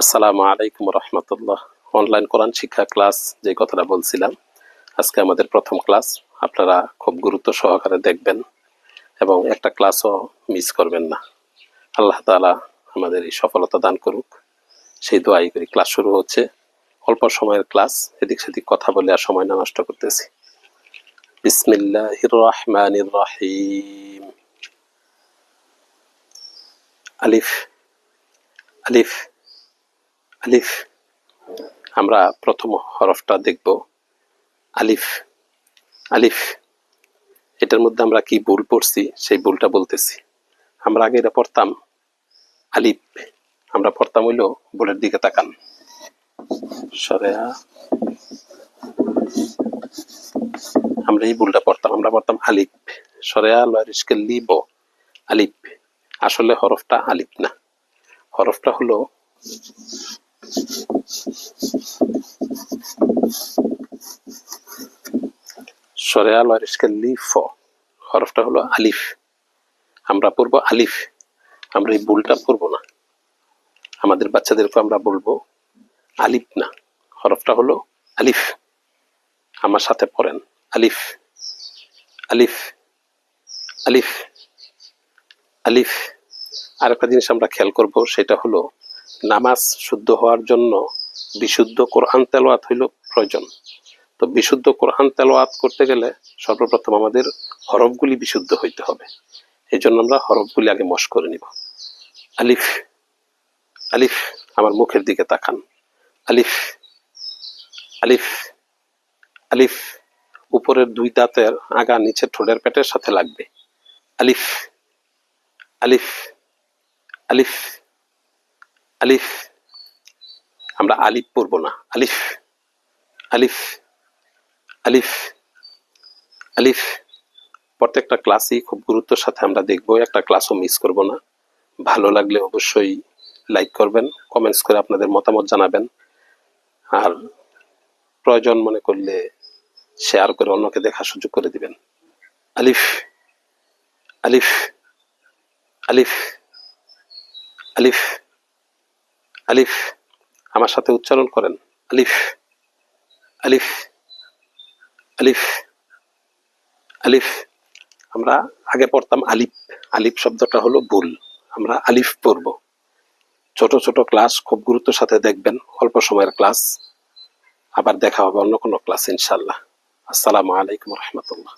আসসালামু আলাইকুম রহমতুল্লাহ। অনলাইন কোরআন শিক্ষা ক্লাস যে কথাটা বলছিলাম, আজকে আমাদের প্রথম ক্লাস আপনারা খুব গুরুত্ব সহকারে দেখবেন এবং একটা ক্লাসও মিস করবেন না। আল্লাহ তাআলা আমাদের এই সফলতা দান করুক। সেই দোয়াই করি ক্লাস শুরু হচ্ছে। অল্প সময়ের ক্লাস এদিক সেদিক কথা বলে আর সময় না নষ্ট করতেছি। বিসমিল্লাহির রহমানির রহিম। আলিফ আলিফ আলিফ। আমরা প্রথম হরফটা দেখব। আলিফ। আলিফ। এটার মধ্যে আমরা কি ভুল পড়ছি, সেই ভুলটা বলতেছি। আমরা আগে এটা পড়তাম আলিফ। আমরা পড়তাম হইল বোর্ডের দিকে তাকান। সরেয়া আমরা এই ভুলটা পড়তাম, আমরা পড়তাম আলিফ। সরেয়া লয়ারিসকে লিব। আলিফ। আসলে হরফটা আলিফ না। হরফটা হলো সরেয়া লয়ারিসকে লিফ হরফটা হলো আলিফ। আমরা পড়ব আলিফ। আমরা এই ভুলটা পড়ব না। আমাদের বাচ্চাদেরকে আমরা বলব আলিফ না, হরফটা হলো আলিফ। আমার সাথে পড়েন, আলিফ আলিফ আলিফ আলিফ। আরেকটা জিনিস আমরা খেয়াল করব, সেটা হলো নামাজ শুদ্ধ হওয়ার জন্য বিশুদ্ধ কোরআন তেলাওয়াত হইল প্রয়োজন। তো বিশুদ্ধ কোরআন তেলাওয়াত করতে গেলে সর্বপ্রথম আমাদের হরফগুলি বিশুদ্ধ হইতে হবে। এই জন্য আমরা হরফগুলি আগে মশ করে নিব। আলিফ আলিফ, আমার মুখের দিকে তাকান। আলিফ আলিফ আলিফ, উপরের দুই দাঁতের আগা নিচে ঠোঁটের পেটের সাথে লাগবে। আলিফ আলিফ আলিফ আলিফ, আমরা আলিফ পড়ব না। আলিফ আলিফ আলিফ আলিফ, প্রত্যেকটা ক্লাসই খুব গুরুত্বের সাথে আমরা দেখব, একটা ক্লাসও মিস করব না। ভালো লাগলে অবশ্যই লাইক করবেন কমেন্টস করে আপনাদের মতামত জানাবেন। আর প্রয়োজন মনে করলে শেয়ার করে অন্যকে দেখার সুযোগ করে দিবেন। আলিফ আলিফ আলিফ আলিফ আলিফ, আমার সাথে উচ্চারণ করেন। আলিফ আলিফ আলিফ আলিফ, আমরা আগে পড়তাম আলিফ। আলিফ শব্দটা হলো ভুল, আমরা আলিফ পড়ব। ছোট ছোট ক্লাস খুব গুরুত্বের সাথে দেখবেন, অল্প সময়ের ক্লাস। আবার দেখা হবে অন্য কোনো ক্লাস ইনশাল্লাহ আসসালামু আলাইকুম রহমতুল্লাহ।